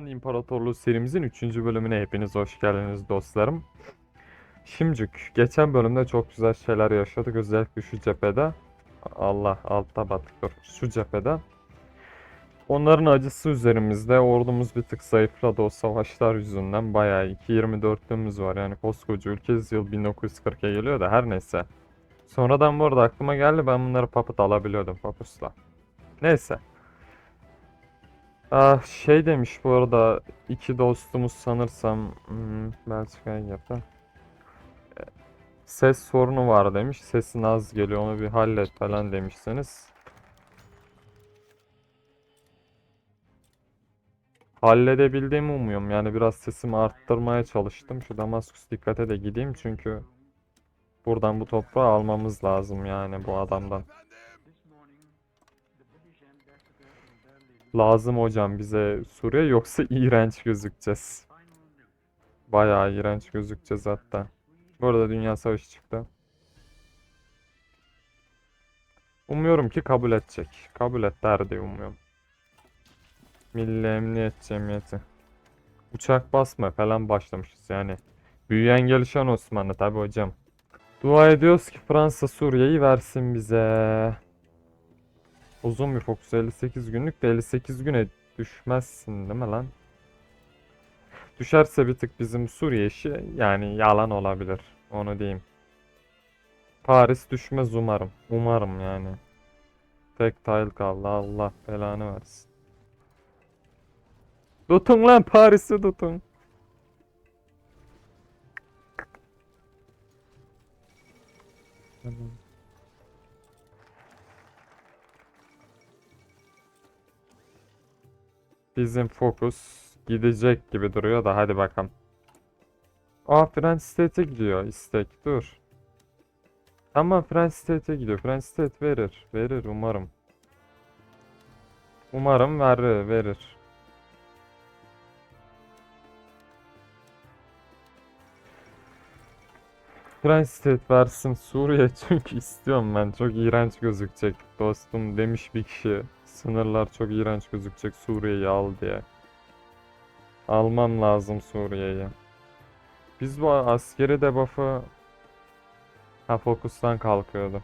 Osmanlı İmparatorluğu serimizin 3. bölümüne hepiniz hoş geldiniz dostlarım. Şimdicik, geçen bölümde çok güzel şeyler yaşadık. Özellikle şu cephede. Allah altta battık dur. Şu cephede. Onların acısı üzerimizde. Ordumuz bir tık zayıfladı o savaşlar yüzünden. Bayağı 2.24'lüğümüz var. Yani koskoca ülkemiz yıl 1940'a geliyor da her neyse. Sonradan bu arada aklıma geldi ben bunları papıt alabiliyordum papusla. Neyse. Ah şey demiş bu arada iki dostumuz sanırsam hmm, Belçika'ya yaptı. Ses sorunu var demiş. Sesin az geliyor onu bir hallet falan demişsiniz. Halledebildiğimi umuyorum. Yani biraz sesimi arttırmaya çalıştım. Şu Damaskus dikkate de gideyim çünkü buradan bu toprağı almamız lazım yani bu adamdan. Lazım hocam bize Suriye yoksa iğrenç gözükeceğiz. Bayağı iğrenç gözükeceğiz hatta. Bu arada dünya savaşı çıktı. Umuyorum ki kabul edecek. Kabul et der diye umuyorum. Milli Emniyet Cemiyeti. Uçak basma falan başlamışız yani. Büyüyen gelişen Osmanlı tabi hocam. Dua ediyoruz ki Fransa Suriye'yi versin bize. Uzun bir fokus 58 günlük de 58 güne düşmezsin değil mi lan? Düşerse bir tık bizim Suriye işi yani yalan olabilir. Onu diyeyim. Paris düşmez umarım. Umarım yani. Tek tile kaldı. Allah belanı versin. Tutun lan Paris'i tutun. Tamam. Bizim fokus gidecek gibi duruyor da hadi bakalım. Aa French State'e gidiyor istek dur. Ama French State'e gidiyor. French State verir. Verir umarım. Umarım verir. Verir. French State versin Suriye çünkü istiyorum ben. Çok iğrenç gözükecek dostum demiş bir kişi. Sınırlar çok iğrenç gözükecek Suriye'yi al diye. Almam lazım Suriye'yi. Biz bu askeri debuff'ı ha fokustan kalkıyordu.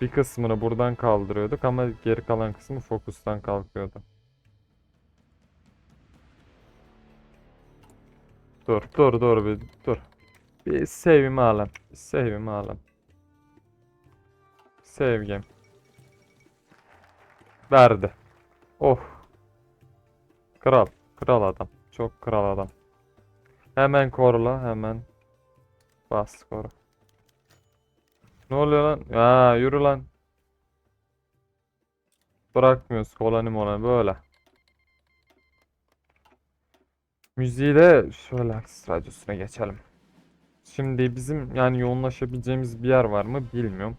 Bir kısmını buradan kaldırıyorduk ama geri kalan kısmı fokustan kalkıyordu. Dur dur dur bir dur. Bir save'imi alayım. Save'imi alayım. Sevgim. Verdi. Oh. Kral. Kral adam. Çok kral adam. Hemen korla. Hemen. Bas koru. Ne oluyor lan? Ya yürü lan. Bırakmıyoruz koloni molani böyle. Müziği de şöyle Aksis Radyosu'na geçelim. Şimdi bizim yani yoğunlaşabileceğimiz bir yer var mı bilmiyorum.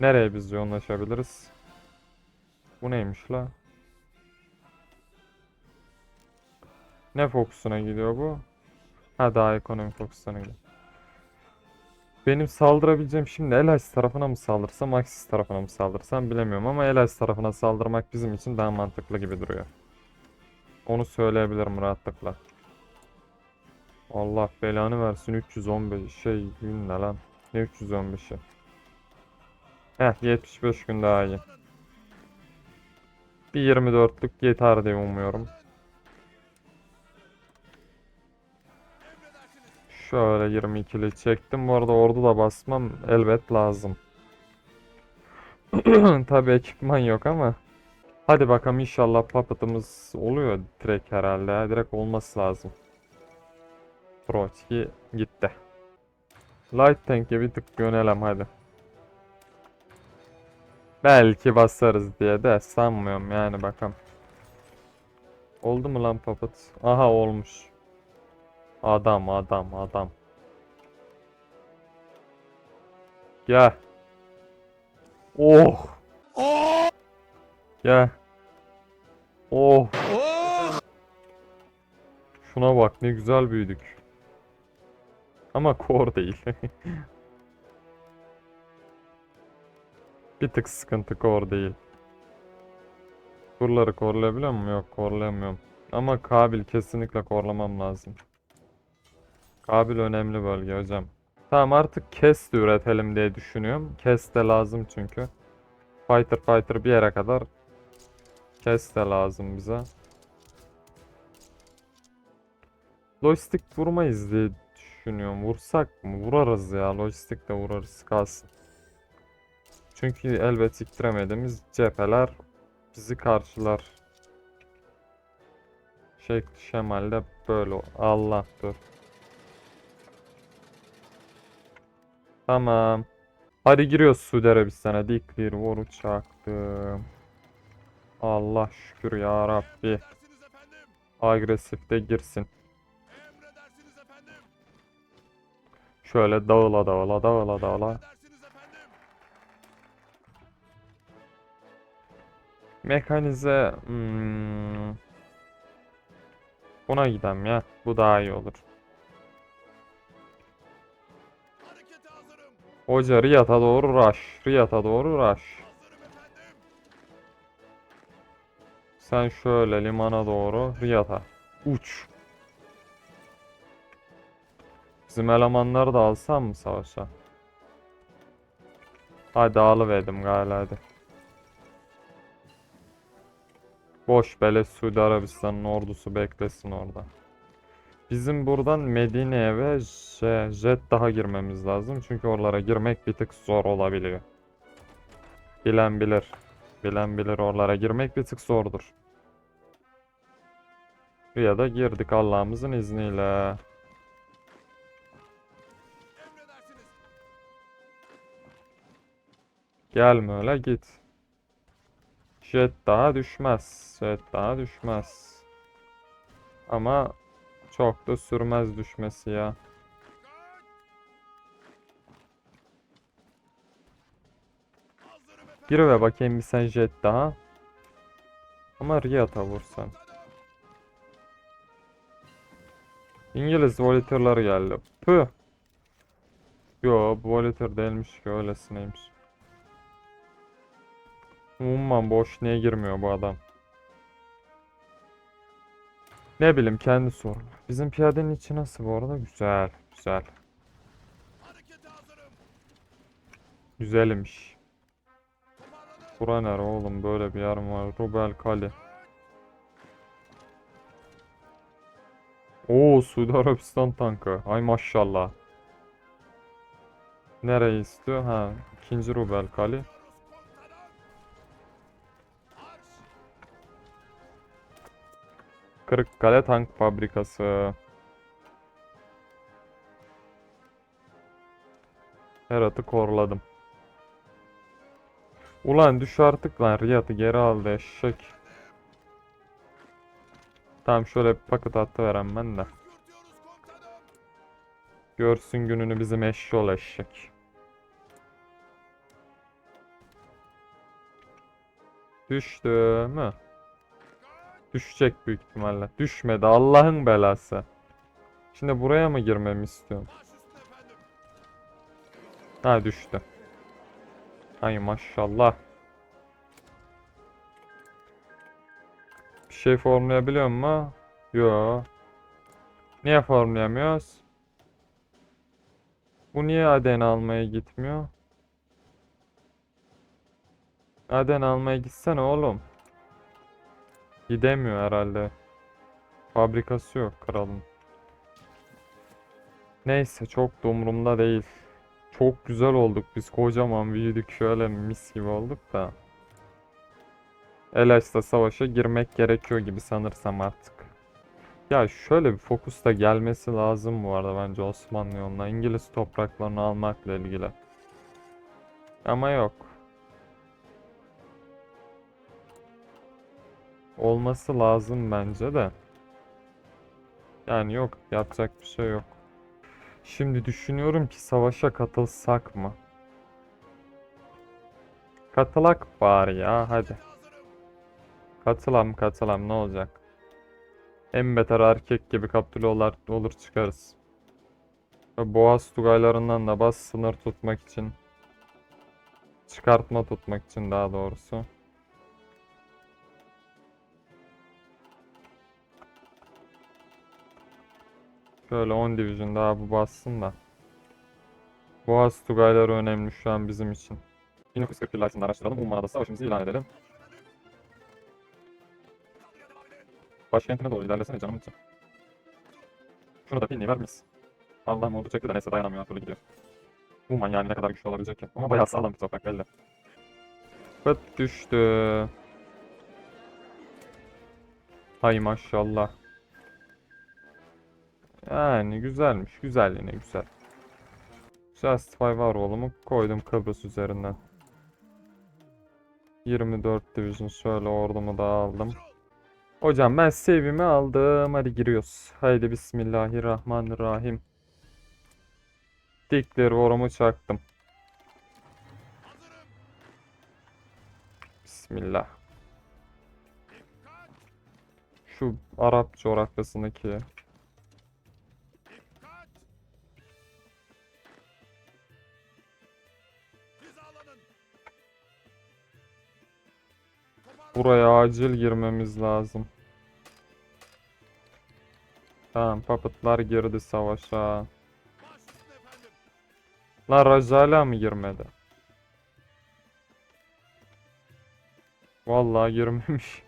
Nereye biz yoğunlaşabiliriz? Bu neymiş la? Ne fokusuna gidiyor bu? Ha daha ekonomi fokusuna gidiyor. Benim saldırabileceğim şimdi Elias tarafına mı saldırsam, Axis tarafına mı saldırsam bilemiyorum ama Elias tarafına saldırmak bizim için daha mantıklı gibi duruyor. Onu söyleyebilirim rahatlıkla. Allah belanı versin 315 şey gün ne lan? Ne 315'i? Heh 75 gün daha iyi. Bir 24'lük yeter diye umuyorum. Şöyle 22'li çektim. Bu arada ordu da basmam elbet lazım. Tabi ekipman yok ama. Hadi bakalım inşallah puppet'ımız oluyor direkt herhalde. Direkt olması lazım. Trotsky gitti. Light Tank'e bir tık yönelim hadi. Belki basarız diye de sanmıyorum yani bakalım. Oldu mu lan puppet? Aha olmuş. Adam adam adam. Gel. Oh. Gel. Oh. Şuna bak ne güzel büyüdük. Ama core değil. Bir tık sıkıntı core değil. Turları korlayabiliyor muyum? Yok korlayamıyorum. Ama Kabil kesinlikle korlamam lazım. Kabil önemli bölge hocam. Tamam artık kes de üretelim diye düşünüyorum. Kes de lazım çünkü. Fighter fighter bir yere kadar kes de lazım bize. Lojistik vurmayız diye düşünüyorum. Vursak mı? Vurarız ya. Lojistik de vurarız. Kalsın. Çünkü elbet iktiremediğimiz cepheler bizi karşılar. Şekli şemalde böyle. Allah dur. Tamam. Hadi giriyoruz Suudi Arabistan'a. Diklir vur çaktım. Allah şükür ya Rabbi. Agresif de girsin. Şöyle dağıla dağıla dağıla dağıla. Mekanize hmm. Buna gidem ya. Bu daha iyi olur. Hoca Riyad'a doğru rush. Riyad'a doğru rush. Sen şöyle limana doğru Riyad'a. Uç. Bizim elemanları da alsam mı savaşa? Hadi alıverdim galiba hadi. Boş beleş Suudi Arabistan'ın ordusu beklesin orada. Bizim buradan Medine'ye ve J- Jeddah'a girmemiz lazım. Çünkü oralara girmek bir tık zor olabiliyor. Bilen bilir. Bilen bilir oralara girmek bir tık zordur. Ya da girdik Allah'ımızın izniyle. Gelme öyle git. Jet daha düşmez. Jet daha düşmez. Ama çok da sürmez düşmesi ya. Gir ve bakayım bir sen jet daha. Ama Riyad'a vursan. İngiliz volitörler geldi. Püh. Yo bu volitör değilmiş ki öylesineymiş. Umman boş niye girmiyor bu adam? Ne bileyim kendi sorunu. Bizim piyadenin içi nasıl bu arada? Güzel, güzel. Güzelmiş. Toparlanın. Bura nere oğlum? Böyle bir yer var? Rubel Kale. Oo Suudi Arabistan tankı. Ay maşallah. Nereyi istiyor? Ha, ikinci Rubel Kale. Kırıkkale Tank Fabrikası. Herat'ı korladım. Ulan düş artık lan Riyad'ı geri aldı eşek. Tamam şöyle bir paket attı veren ben de. Görsün gününü bizim eşşoğlu eşek. Düştü mü? Düşecek büyük ihtimalle. Düşmedi Allah'ın belası. Şimdi buraya mı girmemi efendim. Ha düştü. Ay maşallah. Bir şey formlayabiliyor mu? Yo. Niye formlayamıyoruz? Bu niye Aden almaya gitmiyor? Aden almaya gitsene oğlum. Gidemiyor herhalde. Fabrikası yok kralın. Neyse çok da umurumda değil. Çok güzel olduk biz kocaman büyüdük şöyle mis gibi olduk da. Elaş'ta savaşa girmek gerekiyor gibi sanırsam artık. Ya şöyle bir fokus da gelmesi lazım bu arada bence Osmanlı yoluna. İngiliz topraklarını almakla ilgili. Ama yok. Olması lazım bence de. Yani yok yapacak bir şey yok. Şimdi düşünüyorum ki savaşa katılsak mı? Katılak bari ya hadi. Katılam katılam ne olacak? En beter erkek gibi kaptüle olur, çıkarız. Boğaz tugaylarından da bas sınır tutmak için. Çıkartma tutmak için daha doğrusu. Şöyle 10 division daha bu bassın da. Boğaz Tugayları önemli şu an bizim için. 1940 yıllarında araştıralım. Ummana'da savaşımızı ilan edelim. Başkentine doğru ilerlesene canım için. Şunu da pinliği ver mis. Allah'ım oldu çekti de neyse dayanamıyor türlü gidiyor. Umman yani ne kadar güçlü olabilecek ki. Ama bayağı sağlam bir toprak belli. Fıt düştü. Hay maşallah. Yani güzelmiş. Güzel yine güzel. Justify var oğlumu koydum Kıbrıs üzerinden. 24 division şöyle ordumu da aldım. Hocam ben save'imi aldım. Hadi giriyoruz. Haydi bismillahirrahmanirrahim. Dikleri orumu çaktım. Bismillah. Şu Arap coğrafyasındaki buraya acil girmemiz lazım. Tamam, puppetlar girdi savaşa. Baş üstüne efendim. La Rajala mı girmedi? Vallahi girmemiş.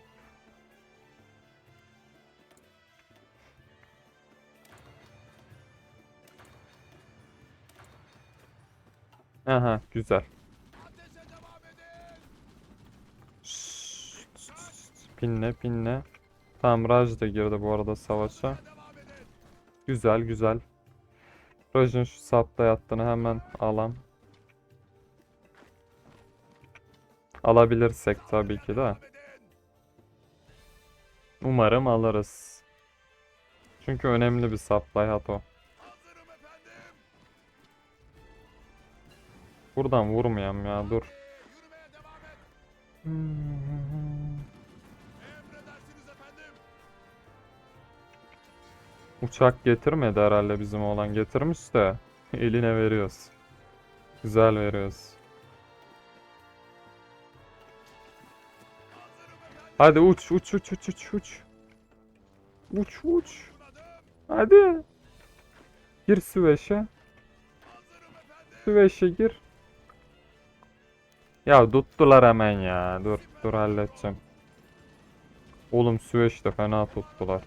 Aha, güzel. Pinle pinle. Tamam Raj da girdi bu arada savaşa. Güzel güzel. Raj'ın şu sapta yattığını hemen alam. Alabilirsek tabii ki de. Umarım alırız. Çünkü önemli bir supply hat o. Buradan vurmayayım ya dur. Yürümeye Uçak getirmedi herhalde bizim olan getirmiş de eline veriyoruz. Güzel veriyoruz. Hadi uç uç uç uç uç uç. Uç uç. Hadi. Gir Süveyş'e. Süveyş'e gir. Ya tuttular hemen ya. Dur dur halledeceğim. Oğlum Süveyş'te fena tuttular.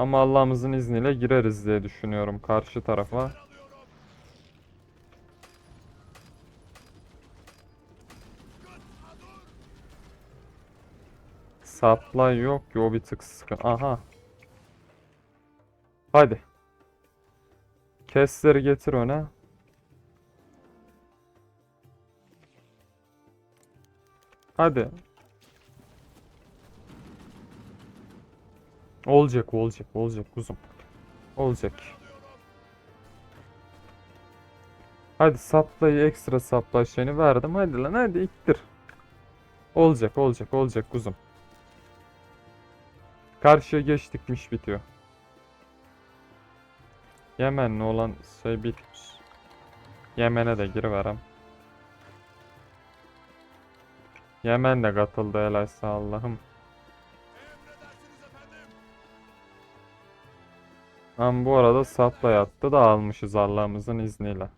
Ama Allah'ımızın izniyle gireriz diye düşünüyorum karşı tarafa. Supply yok ki o bir tık sıkıntı. Aha. Hadi. Kesleri getir öne. Hadi. Olacak, olacak, olacak kuzum. Olacak. Hadi supply, ekstra supply şeyini verdim. Hadi lan hadi iktir. Olacak, olacak, olacak kuzum. Karşıya geçtikmiş bitiyor. Yemenli olan şey bitmiş. Yemen'e de giriverem. Yemen de katıldı helalse Allah'ım. Ama bu arada supply attı da almışız Allah'ımızın izniyle.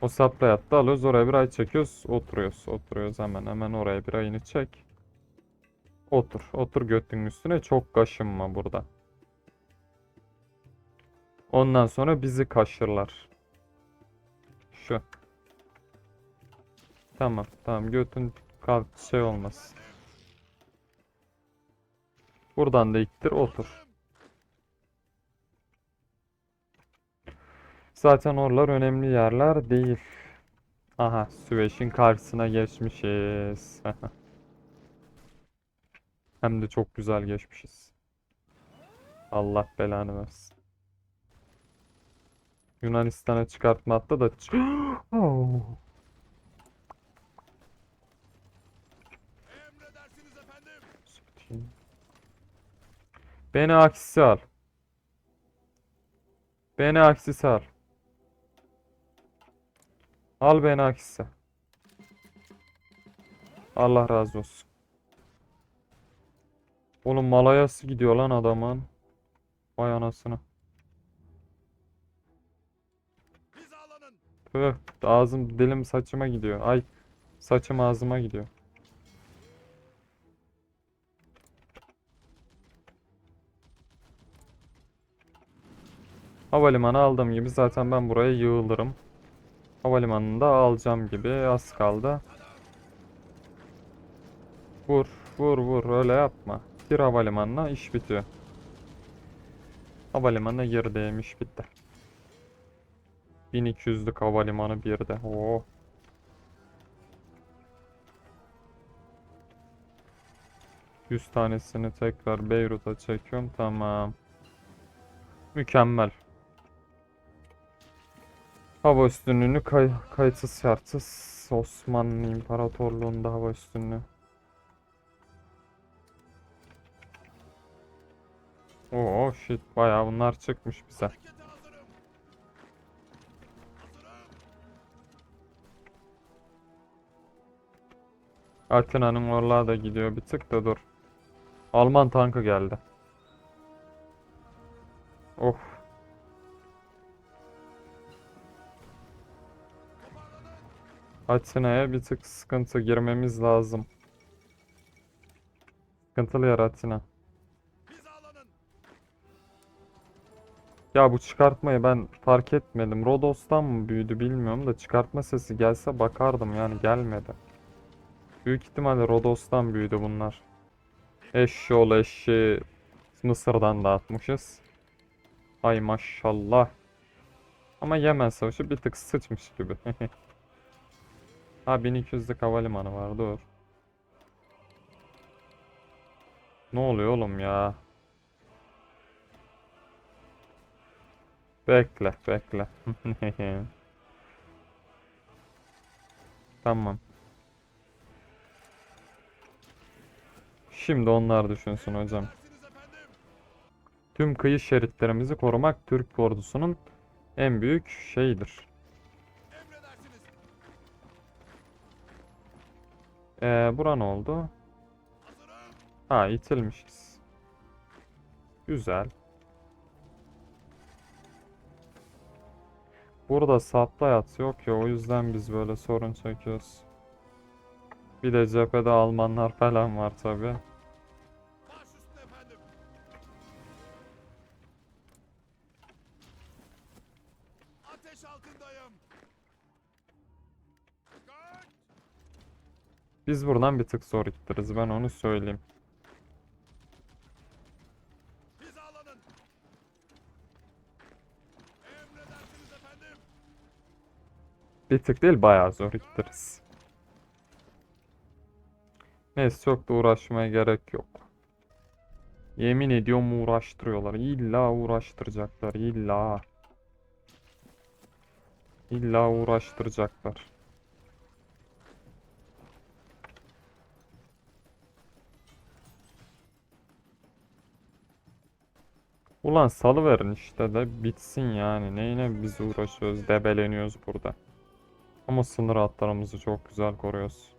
O supply attı alıyoruz oraya bir ay çekiyoruz oturuyoruz oturuyoruz hemen hemen oraya bir ayını çek. Otur otur götünün üstüne çok kaşınma burada. Ondan sonra bizi kaşırlar. Şu. Tamam tamam götün kalk şey olmaz. Buradan da iktir otur. Zaten oralar önemli yerler değil. Aha, Süveyş'in karşısına geçmişiz. Hem de çok güzel geçmişiz. Allah belanı versin. Yunanistan'a çıkartma attı da Oh. Beni aksi al. Beni aksi al. Al beni aksi. Allah razı olsun. Oğlum Malayası gidiyor lan adamın. Vay anasını. Tüh, ağzım dilim saçıma gidiyor. Ay saçım ağzıma gidiyor. Havalimanı aldığım gibi zaten ben buraya yığılırım. Havalimanını da alacağım gibi az kaldı. Vur, vur, vur öyle yapma. Gir havalimanına iş bitiyor. Havalimanına girdim iş bitti. 1200'lük havalimanı bir de. Oo. Yüz tanesini tekrar Beyrut'a çekiyorum. Tamam. Mükemmel. Hava üstünlüğünü kay kayıtsız şartsız Osmanlı İmparatorluğu'nda hava üstünlüğü. Oo shit bayağı bunlar çıkmış bize. Atina'nın orlağı da gidiyor bir tık da dur. Alman tankı geldi. Atina'ya bir tık sıkıntı girmemiz lazım. Sıkıntılı yer Atina. Ya bu çıkartmayı ben fark etmedim. Rodos'tan mı büyüdü bilmiyorum da çıkartma sesi gelse bakardım yani gelmedi. Büyük ihtimalle Rodos'tan büyüdü bunlar. Eşşoğlu eşeği Mısır'dan dağıtmışız. Ay maşallah. Ama Yemen Savaşı bir tık sıçmış gibi. Ha 1200'lük havalimanı var dur. Ne oluyor oğlum ya? Bekle, bekle. Tamam. Şimdi onlar düşünsün hocam. Tüm kıyı şeritlerimizi korumak Türk ordusunun en büyük şeyidir. Ee, bura ne oldu? Ha, itilmişiz. Güzel. Burada supply hat yok ya o yüzden biz böyle sorun çekiyoruz. Bir de cephede Almanlar falan var tabi. Biz buradan bir tık zor ittiririz ben onu söyleyeyim. Bir tık değil bayağı zor ittiririz. Neyse çok da uğraşmaya gerek yok. Yemin ediyorum uğraştırıyorlar. İlla uğraştıracaklar. İlla. İlla uğraştıracaklar. Ulan salıverin işte de bitsin yani. Neyine biz uğraşıyoruz, debeleniyoruz burada. Ama sınır hatlarımızı çok güzel koruyoruz.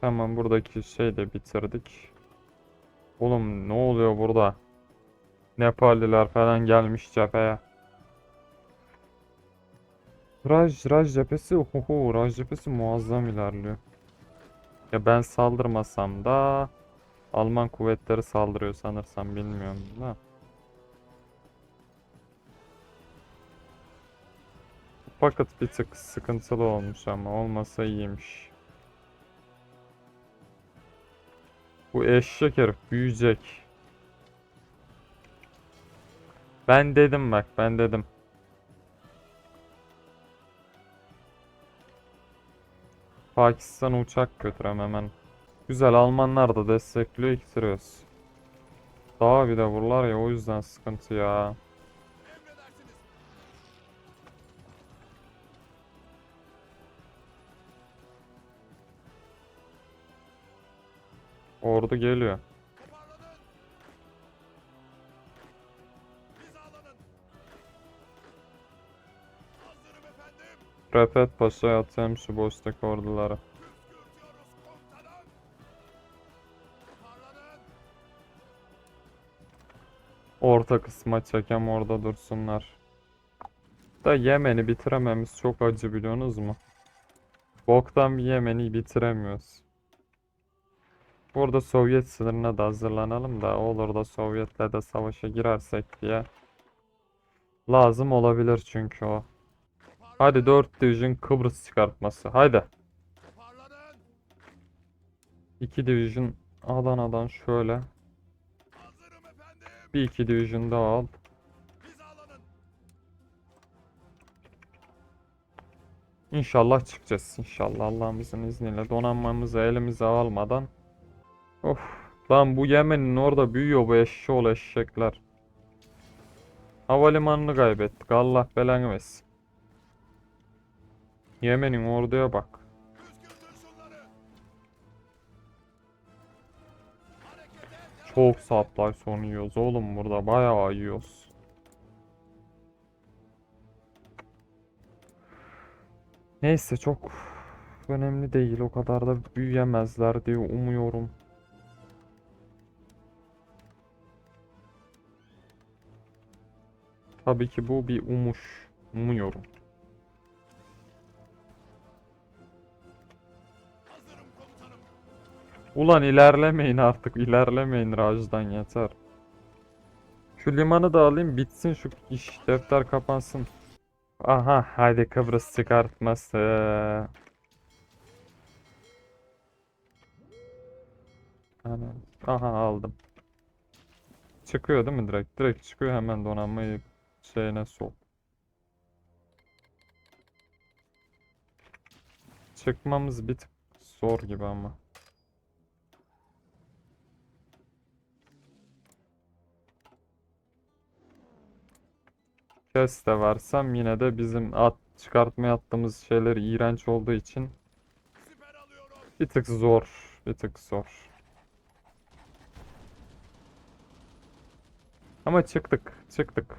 Tamam buradaki şey de bitirdik. Oğlum ne oluyor burada? Nepalliler falan gelmiş cepheye. Raj, Raj cephesi, ohoho, Raj cephesi muazzam ilerliyor. Ya ben saldırmasam da Alman kuvvetleri saldırıyor sanırsam bilmiyorum da. Fakat bir tık sıkıntılı olmuş ama olmasa iyiymiş. Bu eşek herif büyüyecek. Ben dedim bak ben dedim. Pakistan'a uçak götürem hemen. Güzel Almanlar da destekliyor iktiriyoruz. Daha bir de vururlar ya o yüzden sıkıntı ya. Ordu geliyor. Repet Paşa'ya atayım şu boştaki orduları. Orta kısma çekem orada dursunlar. Da Yemen'i bitirememiz çok acı biliyorsunuz mu? Boktan bir Yemen'i bitiremiyoruz. Burada Sovyet sınırına da hazırlanalım da olur da Sovyet'le de savaşa girersek diye. Lazım olabilir çünkü o. Hadi 4 Division Kıbrıs çıkartması. Haydi. Parlanın. 2 Division Adana'dan şöyle. Bir 2 Division daha al. İnşallah çıkacağız. İnşallah Allah'ımızın izniyle donanmamızı elimize almadan. Of. Lan bu Yemen'in orada büyüyor bu eşşoğlu eşekler. Havalimanını kaybettik. Allah belanı versin. Yemen'in orduya bak. Çok supply sonu yiyoruz oğlum burada. Bayağı yiyoruz. Neyse çok önemli değil. O kadar da büyüyemezler diye umuyorum. Tabii ki bu bir umuş. Umuyorum. Ulan ilerlemeyin artık. ilerlemeyin Raj'dan yeter. Şu limanı da alayım bitsin şu iş. Defter kapansın. Aha haydi Kıbrıs çıkartması. Aha aldım. Çıkıyor değil mi direkt? Direkt çıkıyor hemen donanmayı şeyine sok. Çıkmamız bir tık zor gibi ama. Kes de versem yine de bizim at çıkartmaya attığımız şeyler iğrenç olduğu için bir tık zor. Bir tık zor. Ama çıktık. Çıktık.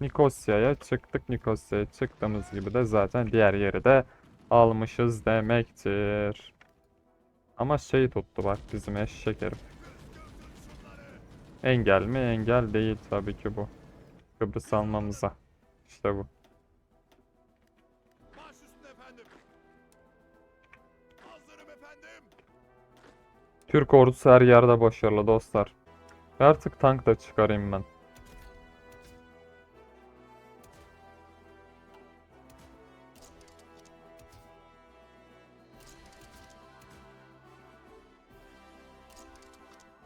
Nikosya'ya çıktık. Nikosya'ya çıktığımız gibi de zaten diğer yeri de almışız demektir. Ama şey tuttu bak bizim eşek herif. Engel mi? Engel değil tabii ki bu. Kıbrıs almamıza. İşte bu. Türk ordusu her yerde başarılı dostlar. Artık tank da çıkarayım ben.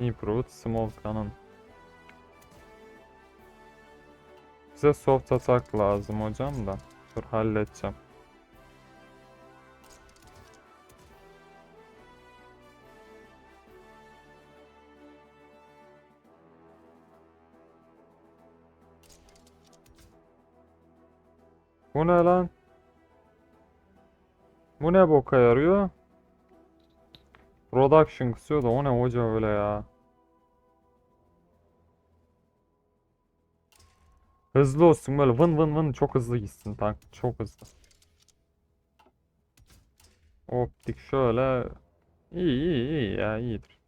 Improved Small Cannon. Bize soft attack lazım hocam da. Dur halledeceğim. Bu ne lan? Bu ne boka yarıyor? Production kısıyor da o ne hoca öyle ya. Hızlı olsun böyle vın vın vın çok hızlı gitsin tank çok hızlı. Optik şöyle iyi iyi iyi ya iyidir.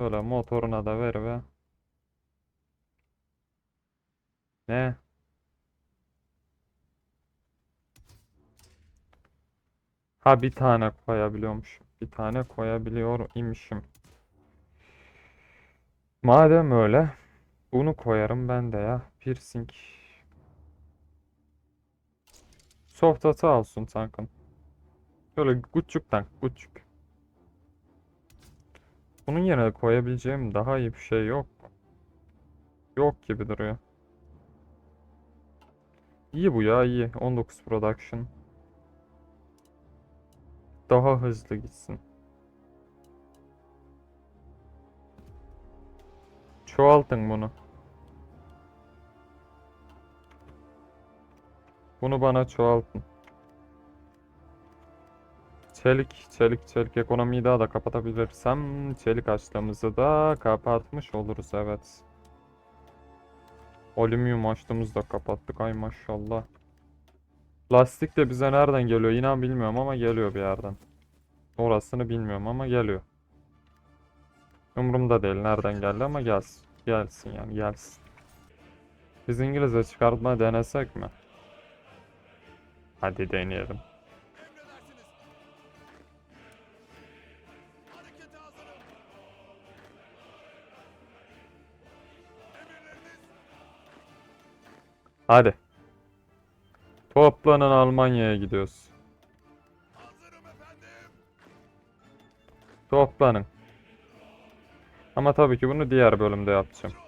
Şöyle motoruna da ver ve ne? Ha bir tane koyabiliyormuşum. Bir tane koyabiliyor imişim. Madem öyle bunu koyarım ben de ya. Piercing. Soft atı olsun tankın. Şöyle küçük tank küçük. Bunun yerine koyabileceğim daha iyi bir şey yok. Yok gibi duruyor. İyi bu ya iyi. 19 production. Daha hızlı gitsin. Çoğaltın bunu. Bunu bana çoğaltın. Çelik, çelik, çelik ekonomiyi daha da kapatabilirsem çelik açlığımızı da kapatmış oluruz evet. Alüminyum açlığımızı da kapattık ay maşallah. Lastik de bize nereden geliyor inan bilmiyorum ama geliyor bir yerden. Orasını bilmiyorum ama geliyor. Umurumda değil nereden geldi ama gelsin. Gelsin yani gelsin. Biz İngilizce çıkartma denesek mi? Hadi deneyelim. Hadi. Toplanın Almanya'ya gidiyoruz. Toplanın. Ama tabii ki bunu diğer bölümde yapacağım.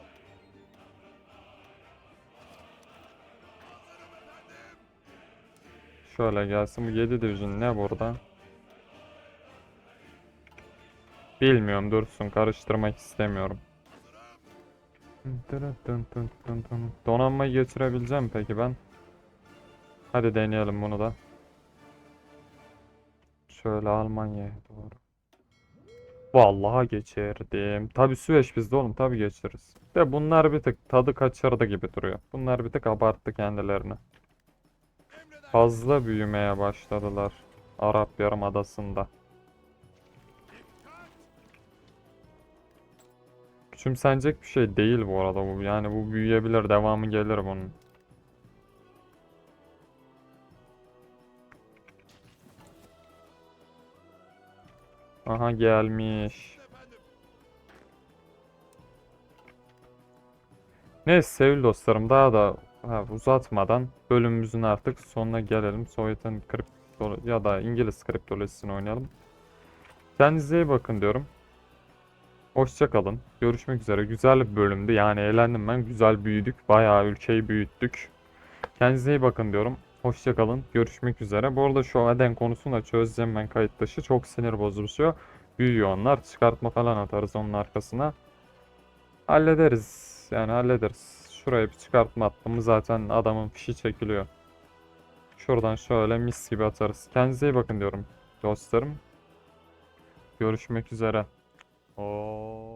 Şöyle gelsin bu 7 division ne burada? Bilmiyorum dursun karıştırmak istemiyorum. Donanmayı geçirebileceğim peki ben? Hadi deneyelim bunu da. Şöyle Almanya'ya doğru. Vallahi geçirdim. Tabii Süveyş bizde oğlum tabii geçiririz. De bunlar bir tık tadı kaçırdı gibi duruyor. Bunlar bir tık abarttı kendilerini. Fazla büyümeye başladılar. Arap Yarımadası'nda. Küçümsenecek bir şey değil bu arada bu. Yani bu büyüyebilir, devamı gelir bunun. Aha gelmiş. Neyse sevgili dostlarım daha da ha, uzatmadan bölümümüzün artık sonuna gelelim. Sovyet'in kripto ya da İngiliz kriptolojisini oynayalım. Kendinize iyi bakın diyorum. Hoşça kalın. Görüşmek üzere. Güzel bir bölümdü. Yani eğlendim ben. Güzel büyüdük. Bayağı ülkeyi büyüttük. Kendinize iyi bakın diyorum. Hoşça kalın. Görüşmek üzere. Bu arada şu Aden konusunu da çözeceğim ben kayıt dışı. Çok sinir bozucu. Büyüyor onlar. Çıkartma falan atarız onun arkasına. Hallederiz. Yani hallederiz. Şuraya bir çıkartma attım zaten adamın fişi çekiliyor. Şuradan şöyle mis gibi atarız. Kendinize iyi bakın diyorum dostlarım. Görüşmek üzere. Oo.